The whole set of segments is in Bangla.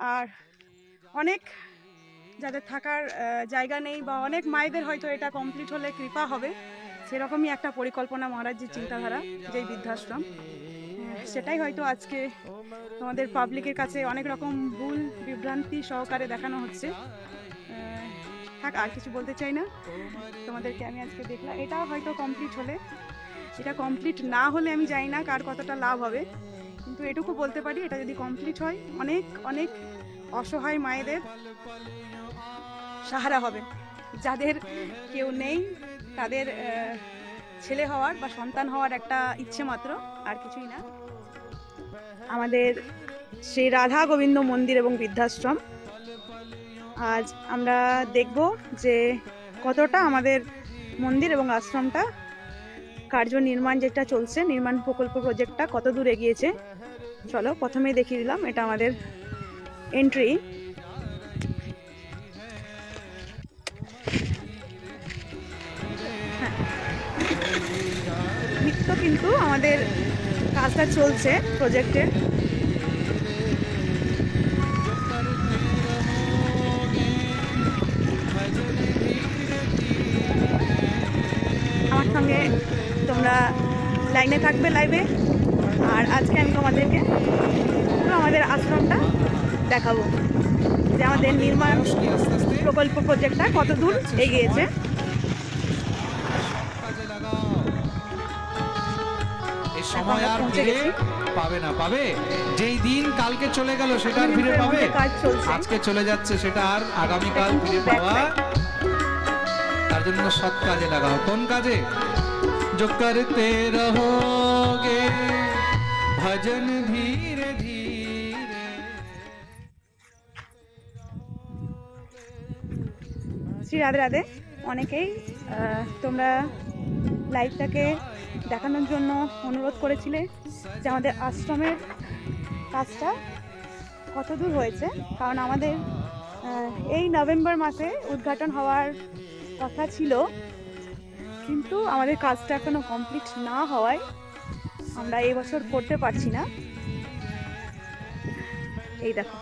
আর অনেক যাদের থাকার জায়গা নেই বা অনেক মায়েদের হয়তো এটা কমপ্লিট হলে কৃপা হবে। সেরকমই একটা পরিকল্পনা মহারাজজির চিন্তাধারা, যেই বৃদ্ধাশ্রম। সেটাই হয়তো আজকে তোমাদের পাবলিকের কাছে অনেক রকম ভুল বিভ্রান্তি সহকারে দেখানো হচ্ছে। থাক, আর কিছু বলতে চাই না। তোমাদেরকে আমি আজকে দেখলাম এটা হয়তো কমপ্লিট হলে, এটা কমপ্লিট না হলে আমি জানি না কার কতটা লাভ হবে। কিন্তু এটুকু বলতে পারি, এটা যদি কমপ্লিট হয়, অনেক অনেক অসহায় মায়েদের সাহারা হবে। যাদের কেউ নেই, তাদের ছেলে হওয়ার বা সন্তান হওয়ার একটা ইচ্ছে মাত্র, আর কিছুই না। আমাদের শ্রী রাধা গোবিন্দ মন্দির এবং বৃদ্ধাশ্রম। আজ আমরা দেখব যে কতটা আমাদের মন্দির এবং আশ্রমটা কার্য নির্মাণ যেটা চলছে, নির্মাণ প্রকল্প প্রজেক্টটা কত দূর এগিয়েছে। চলো, প্রথমেই দেখিয়ে দিলাম, এটা আমাদের এন্ট্রি নিত্য কিন্তু আমাদের কাজটা চলছে প্রজেক্টের আমার সঙ্গে তোমরা লাইনে থাকবে লাইভে আজকে আমি তোমাদেরকে আমাদের আশ্রমটা দেখাবো যে আমাদের নির্মাণ প্রকল্প প্রজেক্টটা কত দূর এগিয়েছে। সময় আর ফিরে পাবে না পাবে? যেই দিন কালকে চলে গেল সেটা আর ফিরে পাবে? আজকে চলে যাচ্ছে সেটা আর আগামীকাল ফিরে পাওয়া তার জন্য সৎ কাজে লাগাও। কোন কাজে? যোগ জোকারতে রহো। भजन धीरे धीरे শ্রী রাধে রাধে অনেকেই আহ, তোমরা লাইভটাকে দেখানোর জন্য অনুরোধ করেছিলে যে আমাদের আশ্রমের কাজটা কত দূর হয়েছে কারণ আমাদের আহ, এই নভেম্বর মাসে উদ্ঘাটন হওয়ার কথা ছিল কিন্তু আমাদের কাজটা এখনো কমপ্লিট না হওয়ায় আমরা এই বছর করতে পারছি না। এই দেখো।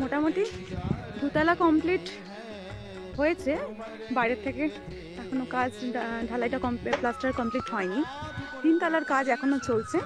মোটামুটি দুতলা কমপ্লিট হয়েছে। বাইরের থেকে এখনও কাজ, ঢালাইটা কমপ্লিট প্লাস্টার কমপ্লিট হয়নি। তিনতলার কাজ এখনও চলছে।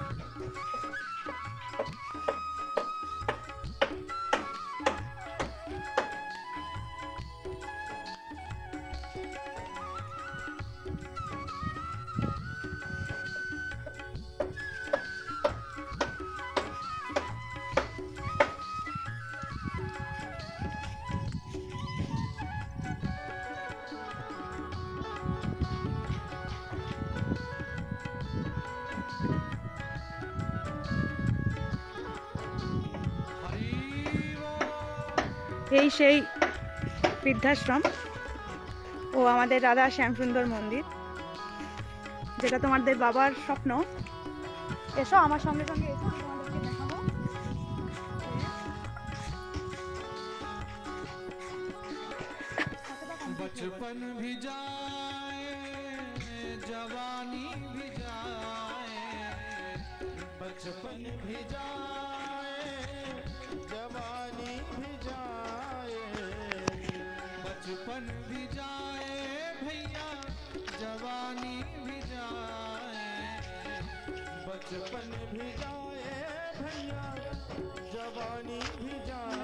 এই সেই বৃদ্ধাশ্রম ও আমাদের রাধা শ্যামসুন্দর মন্দির যেটা তোমাদের বাবার স্বপ্ন এসো আমার সঙ্গে সঙ্গে এসো আমি তোমাদেরকে দেখাবো बचपन भी जाए जवानी भी जाए बचपन भी जाए जवानी बचपन भी जाए भैया जवानी भी जाए बचपन भी जाए भैया जवानी भी जाए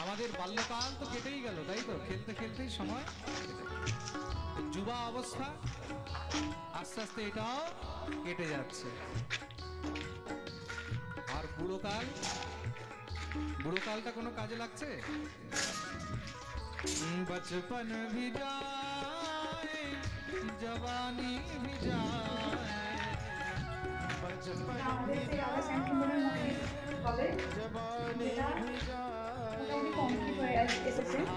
আমাদের বাল্যকাল তো কেটেই গেল তাই তো খেলতে খেলতেই সময় কেটে গেল। যুবা অবস্থা আস্তে আস্তে এটাও কেটে যাচ্ছে আর বুড়ো কালটা কোনো কাজে লাগছে বচপন ভি যায় জবানি ভি যায় বচপন ভি জবানি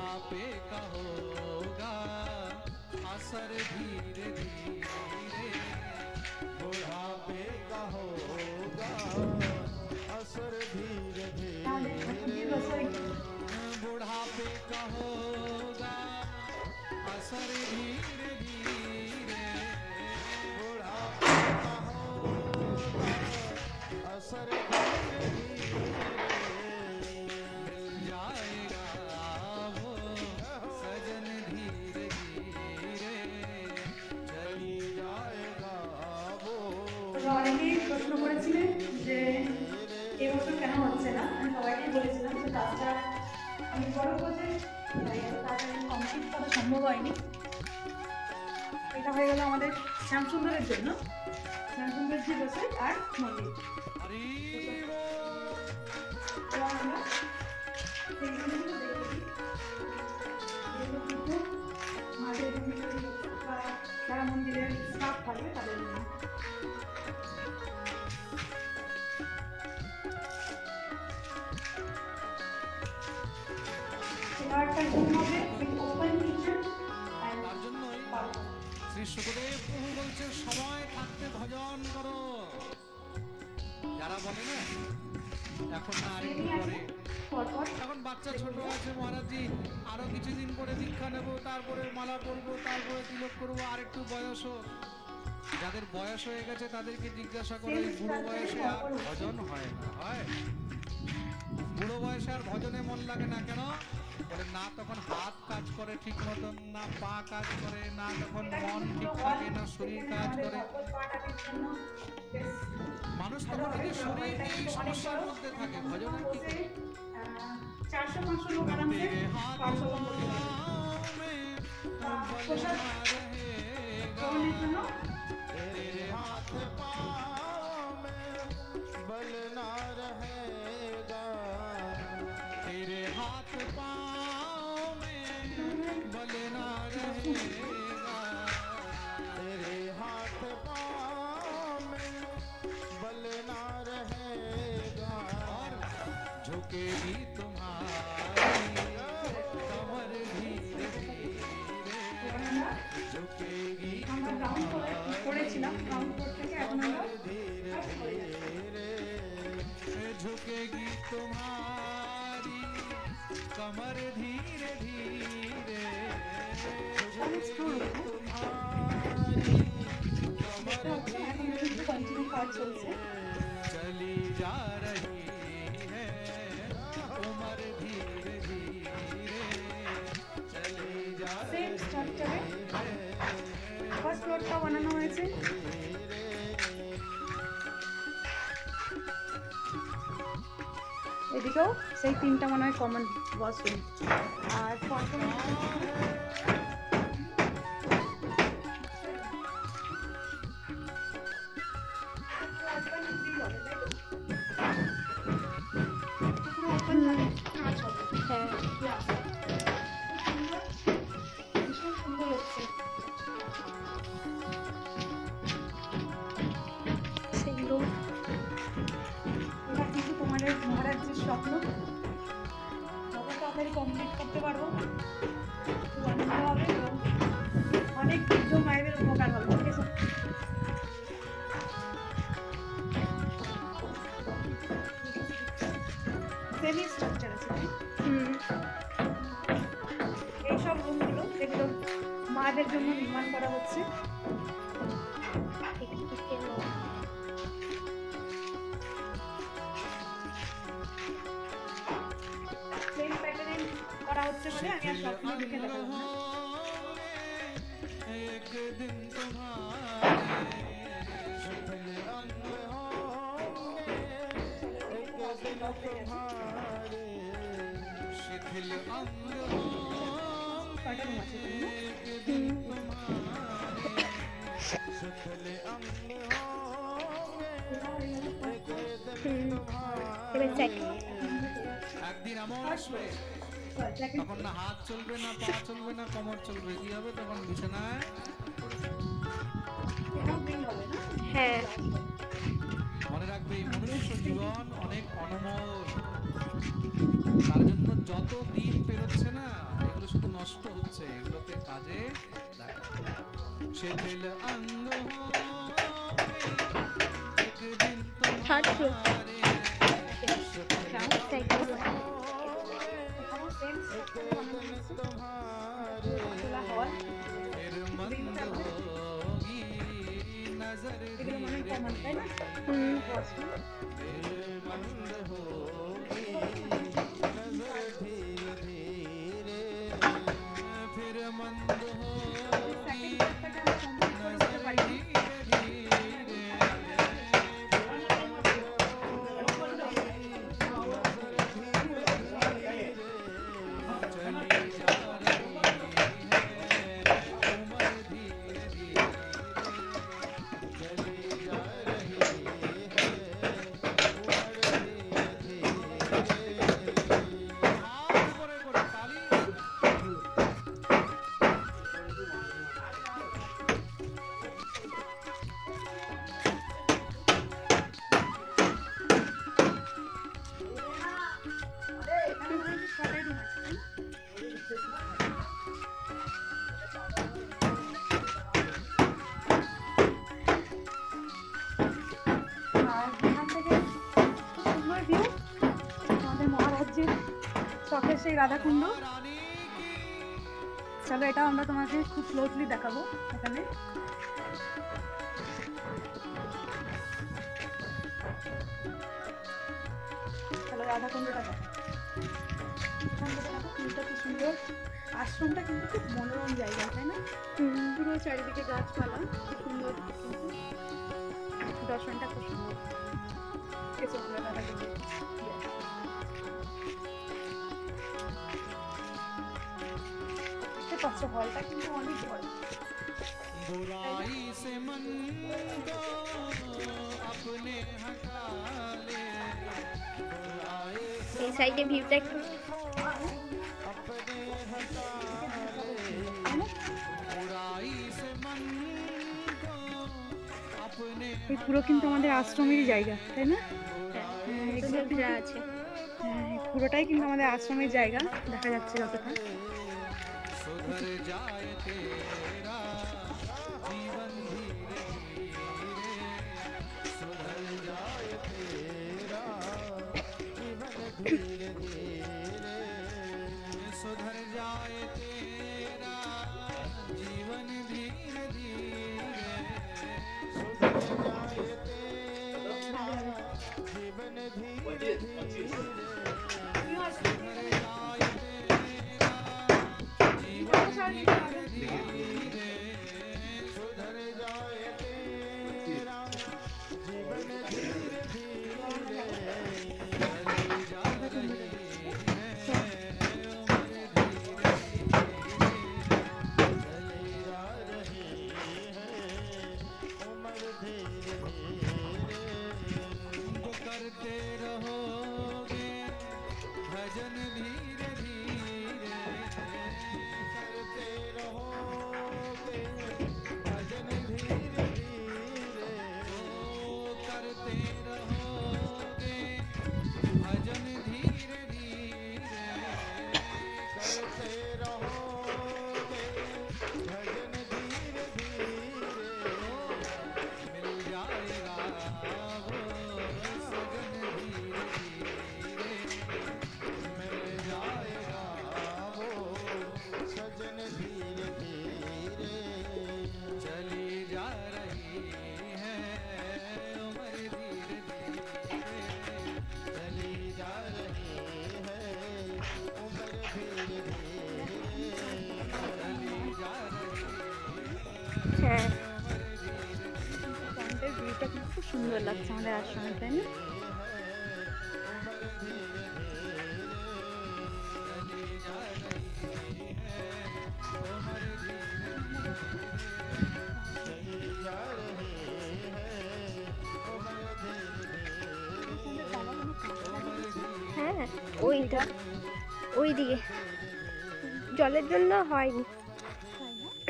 আপে কাহোগা আসর ধীরে ধীরে প্রশ্ন করেছিলেন যে এবছর কেন হচ্ছে না? আমি সবাইকে বলেছিলাম যে কাজটা আমি বড় তাড়াতাড়ি কমপ্লিট করা সম্ভব হয়নি। এটা হয়ে গেল আমাদের শ্যামসুন্দরের জন্য। শ্যামসুন্দর জি বসে আর মন্দির আমরা বা মন্দিরের স্টাফ থাকে, তাদের জন্য। তার জন্যই শ্রী সুখদেব প্রভু বলছে সময় থাকতে ভজন করো। যারা বলে না এখন না আরেকটু পরে। এখন বাচ্চা ছোট আছে মহারাজজি আরও কিছুদিন পরে দীক্ষা নেব তারপরে মালা পরবো তারপরে তিলক করব আর একটু বয়স হোক যাদের বয়স হয়ে গেছে তাদেরকে জিজ্ঞাসা করো বুড়ো বয়সে আর ভজন হয় না? হয়। বয়সে আর ভজনে মন লাগে না কেন বলে না তখন হাত কাজ করে ঠিক মতন না পা কাজ করে না তখন মন ঠিক থাকে না শরীর কাজ করে মানুষ তখন নিজের শরীর নিয়েই সমস্যার মধ্যে থাকে ভজন আর কি করে? চারশো পাঁচশো লোক আরামসে तेरे हाथ পাঁচশো করতে পারে में প্রসাদ रहेगा গ্রহণের জন্য तेरे हाथ पाँव में बल ना रहेगा ભલે ના રહે. আমার ধীরে ধীরে। চলি যা রহি তোমার ধীরে ধীরে। চলি যা সেম স্ট্রাকচারে ফার্স্ট ফ্লোরটা বানানো হয়েছে। এদিকেও সেই তিনটা মনে হয় কমন বসুন আর সেমি স্ট্রাকচার আছে তাই? হুম এইসব রুমগুলো যেগুলো মাদের জন্য নির্মাণ করা হচ্ছে করা হচ্ছে বলে আমি আর স্বপ্ন দেখে দেখাবো তোমারে শিখিল আমরা একদিন এমন আসবে তখন না হাত চলবে না পা চলবে না কোমর চলবে কি হবে তখন বিছানায় হ্যাঁ। মনে রাখবে এই মনুষ্য জীবন অনেক অনমল। তার জন্য যত দিন পেরোচ্ছে না এগুলো শুধু নষ্ট হচ্ছে এগুলোতে কাজে থার্ড ফ্লোর মানে হুম फिर সেই রাধাকুণ্ড। চলো এটা আমরা তোমাকে খুব ক্লোজলি দেখাবো এখানে। চলো রাধাকুণ্ডটা দেখো। কি সুন্দর। আশ্রমটা কিন্তু খুব মনোরম জায়গা তাই না? পুরো চারিদিকে গাছপালা খুব সুন্দর দর্শনটা খুব সুন্দর। রাধাকুণ্ডে পাচ্ছ হলটা কিন্তু অনেক বড় बुराई से मन को अपने हटा ले बुराई এই সাইডে ভিউটা একটু अपने हटा बुराई से मन को अपने এই পুরো কিন্তু আমাদের আশ্রমেরই জায়গা তাই না হ্যাঁ, এগুলো এগুলো যা আছে হ্যাঁ, এই পুরোটাই কিন্তু আমাদের আশ্রমের জায়গা দেখা যাচ্ছে যতটা सुधर जाए तेरा। जीवन धीरे धीरे सुधर जाए तेरा। जीवन धीरे धीरे सुधर जाए तेरा। जीवन धीरे धीरे सुधर जाए तेरा। जीवन धीरे धीरे হ্যাঁ। পয়েন্টের ভিউটা কিন্তু খুব সুন্দর লাগছে আমাদের আশ্রমে তাই না? হ্যাঁ। ওইটা। ওই দিকে জলের জন্য হয়নি।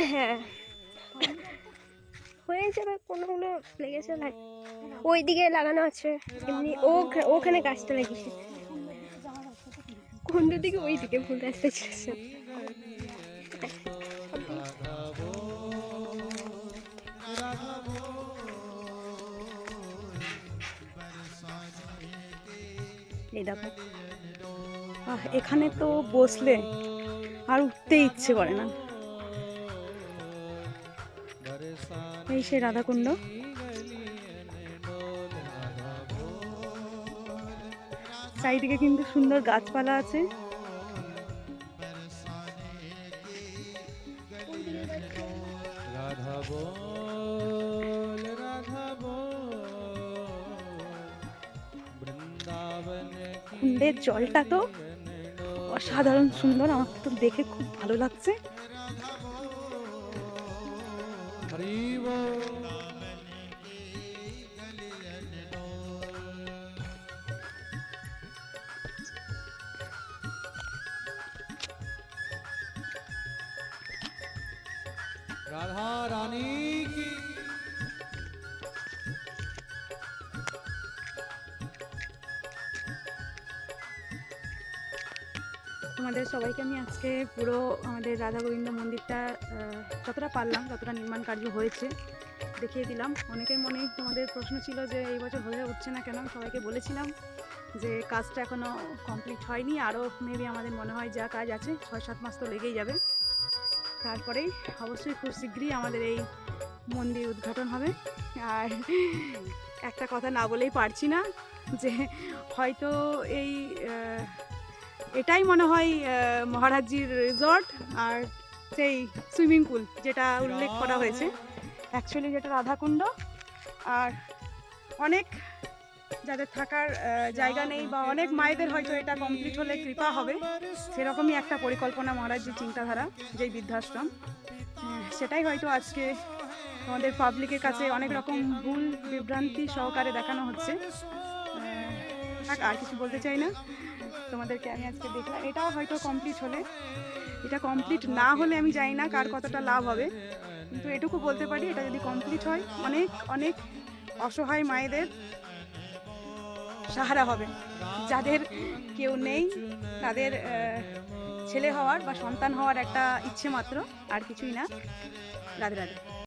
হ্যাঁ। হয়ে যাবে, কোনোগুলো লেগেছে লাগ ওই দিকে লাগানো আছে, এমনি ও ওখানে গাছটা লাগিয়েছে। কোন দিকে ওই দিকে ভুল রাস্তা ছিল এই দেখো। এখানে তো বসলে আর উঠতে ইচ্ছে করে না। এই সে রাধাকুণ্ড। চারিদিকে কিন্তু সুন্দর গাছপালা আছে। কুণ্ডের জলটা তো অসাধারণ সুন্দর আমার তো দেখে খুব ভালো লাগছে। हरिवा তোমাদের সবাইকে আমি আজকে পুরো আমাদের রাধা গোবিন্দ মন্দিরটা যতটা পারলাম ততটা নির্মাণ কার্য হয়েছে, দেখিয়ে দিলাম। অনেকের মনে তোমাদের প্রশ্ন ছিল যে এই বছর হয়ে উঠছে না কেন? সবাইকে বলেছিলাম যে কাজটা এখনও কমপ্লিট হয়নি। আরও মেবি আমাদের মনে হয় যা কাজ আছে, ছয় সাত মাস তো লেগেই যাবে। তারপরেই অবশ্যই খুব শীঘ্রই আমাদের এই মন্দির উদ্ঘাটন হবে। আর একটা কথা না বলেই পারছি না যে হয়তো এই এটাই মনে হয় মহারাজজির রিসর্ট আর সেই সুইমিং পুল যেটা উল্লেখ করা হয়েছে। অ্যাকচুয়ালি যেটা রাধাকুণ্ড আর অনেক যাদের থাকার জায়গা নেই বা অনেক মায়েদের হয়তো এটা কমপ্লিট হলে কৃপা হবে। সেরকমই একটা পরিকল্পনা মহারাজজির চিন্তাধারা, যেই বৃদ্ধাশ্রম। সেটাই হয়তো আজকে আমাদের পাবলিকের কাছে অনেক রকম ভুল বিভ্রান্তি সহকারে দেখানো হচ্ছে। আর কিছু বলতে চাই না। তোমাদেরকে আমি আজকে দেখলাম। এটাও হয়তো কমপ্লিট হলে। এটা কমপ্লিট না হলে আমি জানি না কার কতটা লাভ হবে। কিন্তু এটুকু বলতে পারি, এটা যদি কমপ্লিট হয়, অনেক অনেক অসহায় মায়েদের সাহারা হবে। যাদের কেউ নেই, তাদের ছেলে হওয়ার বা সন্তান হওয়ার একটা ইচ্ছে মাত্র, আর কিছুই না। রাধে রাধে।